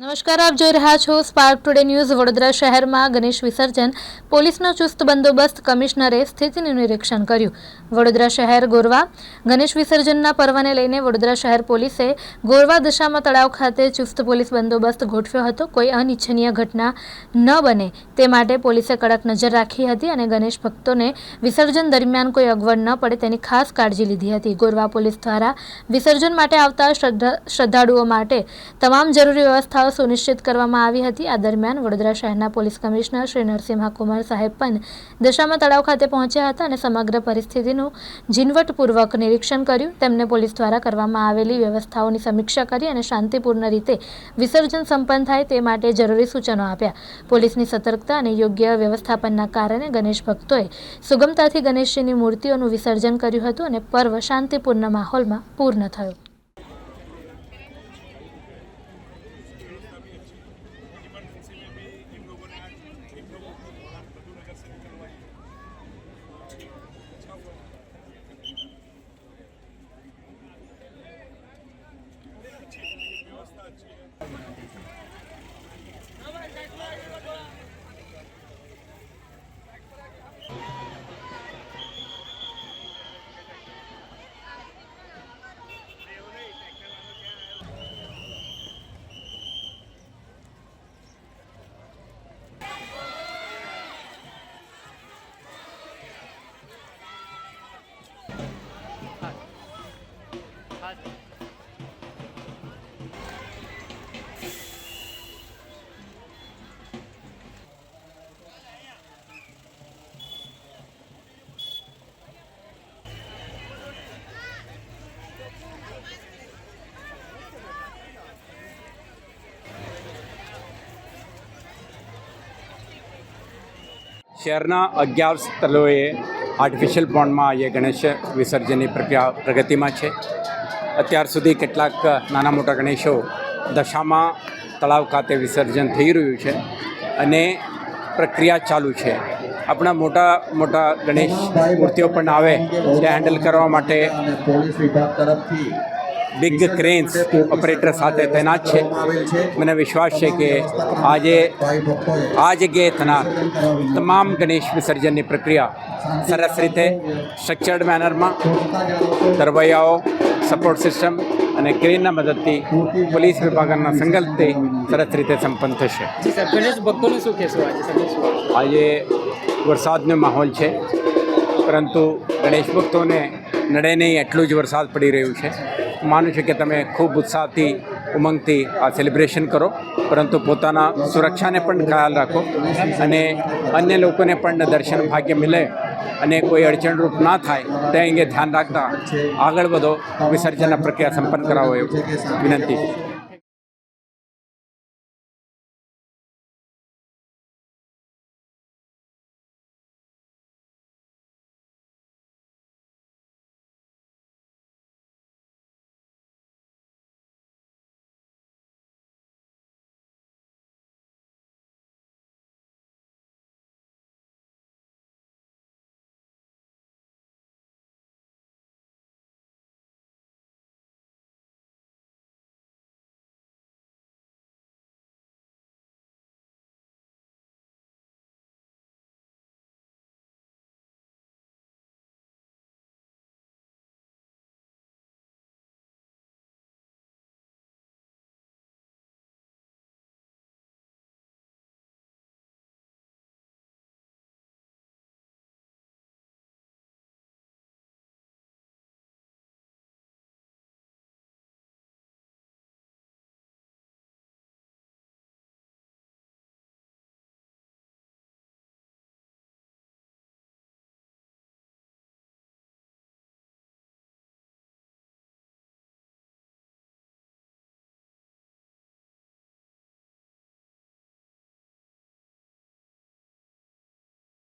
નમસ્કાર, આપ જોઈ રહ્યા છો સ્પાર્ક ટુડે ન્યૂઝ વડોદરા શહેરમાં ગણેશ વિસર્જન, પોલીસનો ચુસ્ત બંદોબસ્ત કમિશનરે સ્થિતિનું નિરીક્ષણ કર્યું. વડોદરા શહેર ગોરવા, ગણેશ વિસર્જનના પર્વને લઈને વડોદરા શહેર પોલીસે ગોરવા દશામાં તળાવ ખાતે ચુસ્ત પોલીસ બંદોબસ્ત ગોઠવ્યો હતો. કોઈ અનિચ્છનીય ઘટના ન બને તે માટે પોલીસે કડક નજર રાખી હતી અને ગણેશ ભક્તોને વિસર્જન દરમિયાન કોઈ અગવડ ન પડે તેની ખાસ કાળજી લીધી હતી. ગોરવા પોલીસ દ્વારા વિસર્જન માટે આવતા શ્રદ્ધા, શ્રદ્ધાળુઓ માટે તમામ જરૂરી વ્યવસ્થાઓ સુનિશ્ચિત કરવામાં આવી હતી. આ દરમિયાન વડોદરા શહેરના પોલીસ કમિશનર શ્રી નરસિંહ કુમાર સાહેબ પણ દશામાં તળાવ ખાતે પહોંચ્યા હતા અને સમગ્ર પરિસ્થિતિનું ઝીણવટપૂર્વક નિરીક્ષણ કર્યું. તેમને પોલીસ દ્વારા કરવામાં આવેલી વ્યવસ્થાઓની સમીક્ષા કરી અને શાંતિપૂર્ણ રીતે વિસર્જન સંપન્ન થાય તે માટે જરૂરી સૂચનો આપ્યા. પોલીસની સતર્કતા અને યોગ્ય વ્યવસ્થાપનના કારણે ગણેશ ભક્તોએ સુગમતાથી ગણેશજીની મૂર્તિઓનું વિસર્જન કર્યું હતું અને પર્વ શાંતિપૂર્ણ માહોલમાં પૂર્ણ થયું. શહેરના અગિયાર સ્થળોએ આર્ટિફિશિયલ પોન્ડમાં આજે ગણેશ વિસર્જનની પ્રક્રિયા પ્રગતિમાં છે. અત્યાર સુધી કેટલાક નાના મોટા ગણેશો દશામાં તળાવ ખાતે વિસર્જન થઈ રહ્યું છે અને પ્રક્રિયા ચાલુ છે. આપણા મોટા મોટા ગણેશ મૂર્તિઓ પણ આવે, તે હેન્ડલ કરવા માટે પોલીસ વિભાગ તરફથી બિગ ક્રેન્સ ઓપરેટર સાથે તૈનાત છે. મને વિશ્વાસ છે કે આજે આ જગ્યાએ થનાર તમામ ગણેશ વિસર્જનની પ્રક્રિયા સરસ રીતે સ્ટ્રક્ચર્ડ મેનરમાં તરવૈયાઓ સપોર્ટ સિસ્ટમ અને ક્રેનના મદદથી પોલીસ વિભાગના સંકલ્પથી સરસ રીતે સંપન્ન થશે. આજે વરસાદનો માહોલ છે પરંતુ ગણેશ ભક્તોને નડે નહીં એટલું જ વરસાદ પડી રહ્યું છે. માનું છું કે તમે ખૂબ ઉત્સાહથી ઉમંગથી આ સેલિબ્રેશન કરો, પરંતુ પોતાના સુરક્ષાને પણ ખ્યાલ રાખો અને અન્ય લોકોને પણ દર્શન ભાગ્ય મળે અને કોઈ અડચણરૂપ ના થાય, તે અંગે ધ્યાન રાખતા આગળ વધો, વિસર્જનના પ્રક્રિયા સંપન્ન કરાવો એવું વિનંતી